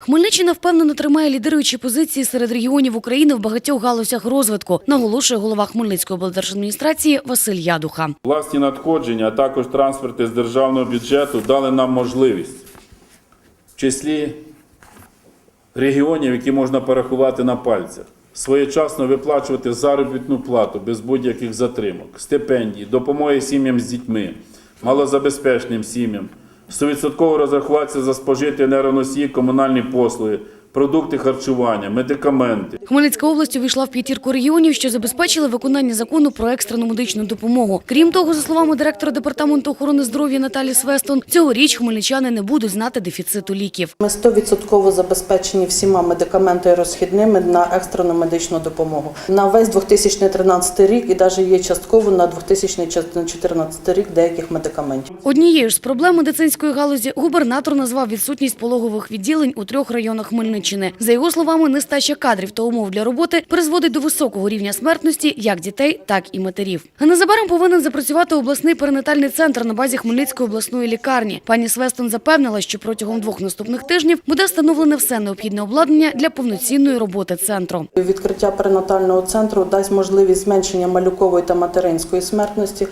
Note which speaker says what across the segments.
Speaker 1: Хмельниччина впевнено тримає лідируючі позиції серед регіонів України в багатьох галузях розвитку, наголошує голова Хмельницької облдержадміністрації Василь Ядуха.
Speaker 2: Власні надходження, а також трансферти з державного бюджету дали нам можливість в числі регіонів, які можна порахувати на пальцях, своєчасно виплачувати заробітну плату без будь-яких затримок, стипендії, допомоги сім'ям з дітьми, малозабезпеченим сім'ям, 100% розрахуватися за спожиті енергоносії, комунальні послуги, продукти харчування, медикаменти.
Speaker 1: Хмельницька область увійшла в п'ятірку регіонів, що забезпечили виконання закону про екстрену медичну допомогу. Крім того, за словами директора департаменту охорони здоров'я Наталі Свестон, цьогоріч хмельничани не будуть знати дефіциту ліків.
Speaker 3: Ми 100% забезпечені всіма медикаментами розхідними на екстрену медичну допомогу. На весь 2013 рік і навіть є частково на 2014 рік деяких медикаментів.
Speaker 1: Однією ж з проблем медицинської галузі губернатор назвав відсутність пологових відділень у трьох районах Хмельниччини. За його словами, нестача кадрів та умов для роботи призводить до високого рівня смертності як дітей, так і матерів. А незабаром повинен запрацювати обласний перинатальний центр на базі Хмельницької обласної лікарні. Пані Свестон запевнила, що протягом двох наступних тижнів буде встановлене все необхідне обладнання для повноцінної роботи центру.
Speaker 3: Відкриття перинатального центру дасть можливість зменшення малюкової та материнської смертності.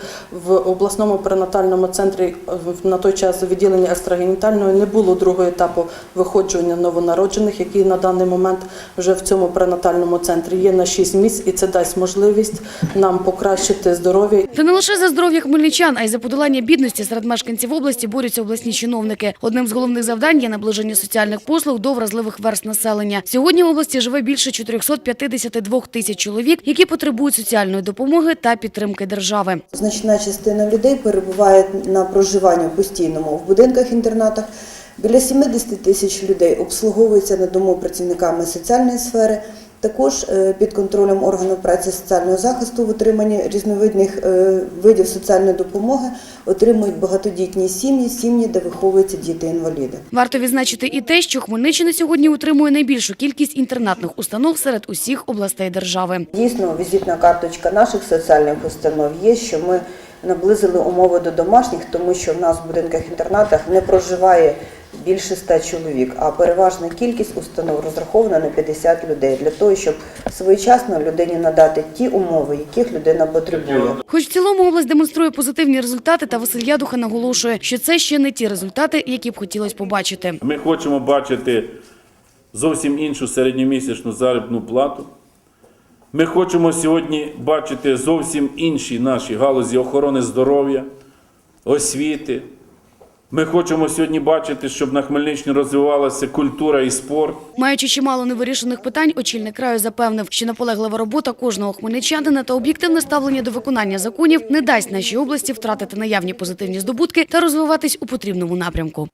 Speaker 3: В обласному перинатальному центрі е, на той час відділення екстрагенітальної не було другого етапу виходження новонароджених, який на даний момент вже в цьому перинатальному центрі є на 6 місць, і це дасть можливість нам покращити здоров'я
Speaker 1: Та не лише за здоров'я хмельничан, а й за подолання бідності серед мешканців області борються обласні чиновники. Одним з головних завдань є наближення соціальних послуг до вразливих верст населення. Сьогодні в області живе більше 452 тисяч чоловік, які потребують соціальної допомоги та підтримки держави.
Speaker 4: Значна частина людей перебуває на проживанні постійному в будинках-інтернатах. Біля 70 тисяч людей обслуговуються на дому працівниками соціальної сфери. Також е, під контролем органу праці соціального захисту в отриманні різновидних е, видів соціальної допомоги отримують багатодітні сім'ї, сім'ї, де виховуються діти-інваліди.
Speaker 1: Варто відзначити і те, що Хмельниччина сьогодні утримує найбільшу кількість інтернатних установ серед усіх областей держави.
Speaker 4: Дійсно, візитна карточка наших соціальних установ є, що ми наблизили умови до домашніх, тому що в нас в будинках-інтернатах не проживає більше 100 чоловік, а переважна кількість установ розрахована на 50 людей для того, щоб своєчасно людині надати ті умови, яких людина потребує.
Speaker 1: Хоч в цілому область демонструє позитивні результати, та Василь Ядуха наголошує, що це ще не ті результати, які б хотілося побачити.
Speaker 2: Ми хочемо бачити зовсім іншу середньомісячну заробітну плату. Ми хочемо сьогодні бачити зовсім інші наші галузі охорони здоров'я, освіти. Ми хочемо сьогодні бачити, щоб на Хмельниччині розвивалася культура і спорт.
Speaker 1: Маючи чимало невирішених питань, очільник краю запевнив, що наполеглива робота кожного хмельничанина та об'єктивне ставлення до виконання законів не дасть нашій області втратити наявні позитивні здобутки та розвиватись у потрібному напрямку.